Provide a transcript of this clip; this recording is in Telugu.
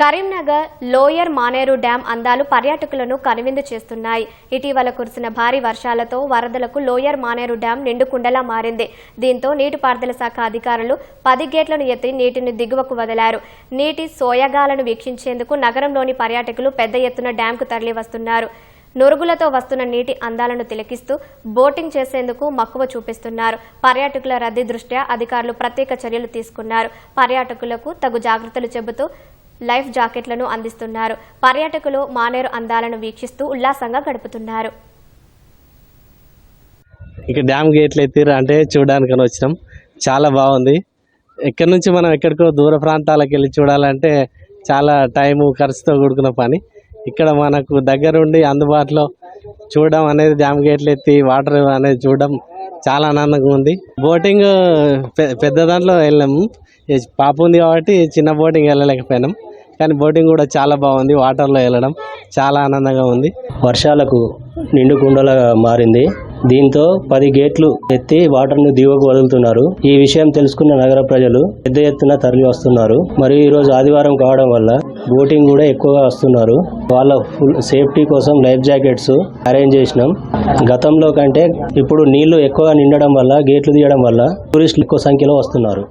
కరీంనగర్ లోయర్ మానేరు డ్యాం అందాలు పర్యాటకులను కనువిందు చేస్తున్నాయి. ఇటీవల కురిసిన భారీ వర్షాలతో వరదలకు లోయర్ మానేరు డ్యాం నిండుకుండలా మారింది. దీంతో నీటిపారుదల శాఖ అధికారులు పది గేట్లను ఎత్తి నీటిని దిగువకు వదిలారు. నీటి సోయగాలను వీక్షించేందుకు నగరంలోని పర్యాటకులు పెద్ద ఎత్తున డ్యాంకు తరలి వస్తున్నారు. నురుగులతో వస్తున్న నీటి అందాలను తిలకిస్తూ బోటింగ్ చేసేందుకు మక్కువ చూపిస్తున్నారు. పర్యాటకుల రద్దీ దృష్ట్యా అధికారులు ప్రత్యేక చర్యలు తీసుకున్నారు. పర్యాటకులకు తగు జాగ్రత్తలు చెబుతూ లైఫ్ జాకెట్లను అందిస్తున్నారు. పర్యాటకులు మానేరు అందాలను వీక్షిస్తూ ఉల్లాసంగా గడుపుతున్నారు. ఇక డ్యామ్ గేట్లు ఎత్తిర్రు అంటే చూడడానికి అని వచ్చినాం. చాలా బాగుంది. ఎక్కడి నుంచి మనం ఎక్కడికో దూర ప్రాంతాలకు వెళ్ళి చూడాలంటే చాలా టైము ఖర్చుతో కూడుకున్న పని. ఇక్కడ మనకు దగ్గరుండి అందుబాటులో చూడడం అనేది డ్యామ్ గేట్లు ఎత్తి వాటర్ అనేది చూడడం చాలా ఆనందంగా ఉంది. బోటింగ్ పెద్ద దాంట్లో వెళ్ళాము. పాప ఉంది కాబట్టి చిన్న బోటింగ్ వెళ్ళలేకపోయినాం. కానీ బోటింగ్ కూడా చాలా బాగుంది వాటర్లో వెళ్ళడం చాలా ఆనందంగా ఉంది. వర్షాలకు నిండుకుండలాగా మారింది. దీంతో పది గేట్లు ఎత్తి వాటర్ను దిగువకు వదులుతున్నారు. ఈ విషయం తెలుసుకున్న నగర ప్రజలు పెద్ద ఎత్తున తరలి వస్తున్నారు. మరియు ఈ రోజు ఆదివారం కావడం వల్ల బోటింగ్ కూడా ఎక్కువగా వస్తున్నారు. వాళ్ళ ఫుల్ సేఫ్టీ కోసం లైఫ్ జాకెట్స్ అరేంజ్ చేసినాం. గతంలో కంటే ఇప్పుడు నీళ్ళు ఎక్కువగా నిండడం వల్ల గేట్లు తీయడం వల్ల టూరిస్టులు ఎక్కువ సంఖ్యలో వస్తున్నారు.